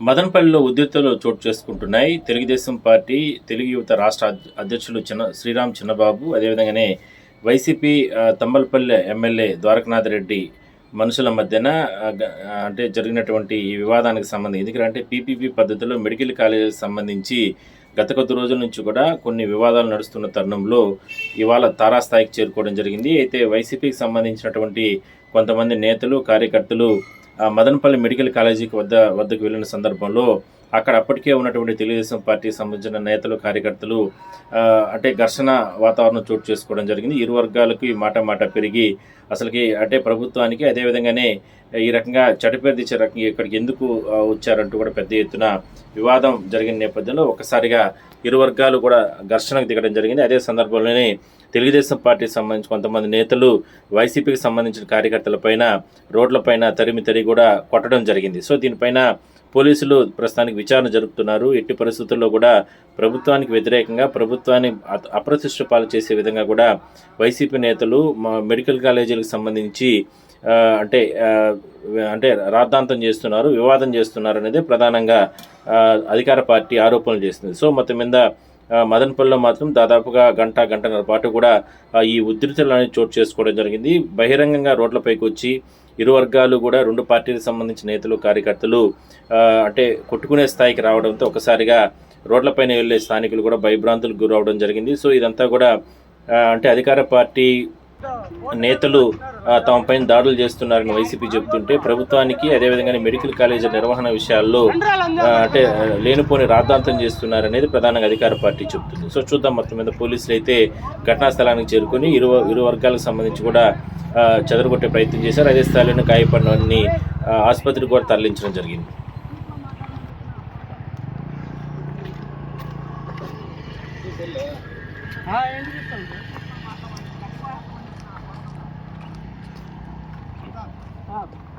మదనపల్లిలో ఉద్రిక్తలు చోటు చేసుకుంటున్నాయి. తెలుగుదేశం పార్టీ తెలుగు యువత రాష్ట్ర అధ్యక్షులు చిన్న శ్రీరామ్ చిన్నబాబు అదేవిధంగానే వైసీపీ ఆ, తంబలపల్లె ఎమ్మెల్యే ద్వారకనాథ్ రెడ్డి మనుషుల మధ్యన అంటే జరిగినటువంటి ఈ వివాదానికి సంబంధించి ఎందుకంటే పీపీపీ పద్ధతిలో మెడికల్ కాలేజీకి సంబంధించి గత కొద్ది రోజుల నుంచి కూడా కొన్ని వివాదాలు నడుస్తున్న తరుణంలో ఇవాళ తారాస్థాయికి చేరుకోవడం జరిగింది. అయితే వైసీపీకి సంబంధించినటువంటి కొంతమంది నేతలు కార్యకర్తలు మదనపల్లి మెడికల్ కాలేజీకి వద్ద వద్దకు వెళ్ళిన సందర్భంలో అక్కడ అప్పటికే ఉన్నటువంటి తెలుగుదేశం పార్టీకి సంబంధించిన నేతలు కార్యకర్తలు అంటే ఘర్షణ వాతావరణం చోటు చేసుకోవడం జరిగింది. ఇరు వర్గాలకు ఈ మాట మాట పెరిగి అసలుకి అంటే ప్రభుత్వానికి అదేవిధంగానే ఈ రకంగా చెడపేరు తెచ్చే రకంగా ఇక్కడికి ఎందుకు వచ్చారంటూ కూడా పెద్ద ఎత్తున వివాదం జరిగిన నేపథ్యంలో ఒక్కసారిగా ఇరు వర్గాలు కూడా ఘర్షణకు దిగడం జరిగింది. అదే సందర్భంలోనే తెలుగుదేశం పార్టీకి సంబంధించి కొంతమంది నేతలు వైసీపీకి సంబంధించిన కార్యకర్తలపైన రోడ్లపైన తరిమి తరి కూడా కొట్టడం జరిగింది. సో దీనిపైన పోలీసులు ప్రస్తుతానికి విచారణ జరుపుతున్నారు. ఎట్టి పరిస్థితుల్లో కూడా ప్రభుత్వానికి వ్యతిరేకంగా ప్రభుత్వాన్ని అప్రతిష్ట పాలు చేసే విధంగా కూడా వైసీపీ నేతలు మా మెడికల్ కాలేజీలకు సంబంధించి అంటే అంటే రాద్ధాంతం చేస్తున్నారు వివాదం చేస్తున్నారు అనేది ప్రధానంగా అధికార పార్టీ ఆరోపణలు చేస్తుంది. సో మొత్తం మీద మదన్పల్లిలో మాత్రం దాదాపుగా గంట గంటన్నర పాటు కూడా ఈ ఉధృతులు అనేది చోటు చేసుకోవడం జరిగింది. బహిరంగంగా రోడ్లపైకి వచ్చి ఇరు వర్గాలు కూడా రెండు పార్టీలకు సంబంధించిన నేతలు కార్యకర్తలు అంటే కొట్టుకునే స్థాయికి రావడంతో ఒకసారిగా రోడ్లపైన వెళ్ళే స్థానికులు కూడా భయభ్రాంతులకు గురవడం జరిగింది. సో ఇదంతా కూడా అంటే అధికార పార్టీ నేతలు తమపై దాడులు చేస్తున్నారని వైసీపీ చెబుతుంటే ప్రభుత్వానికి అదేవిధంగా మెడికల్ కాలేజీ నిర్వహణ విషయాల్లో అంటే లేనిపోని రాద్ధాంతం చేస్తున్నారనేది ప్రధానంగా అధికార పార్టీ చెబుతుంది. సో చూద్దాం మొత్తం మీద పోలీసులు అయితే ఘటనా స్థలానికి చేరుకొని ఇరు ఇరు వర్గాలకు సంబంధించి కూడా చెదరగొట్టే ప్రయత్నం చేశారు. అదే స్థాయిలోనే గాయపడిన ఆసుపత్రికి కూడా తరలించడం జరిగింది. ఏంటి up.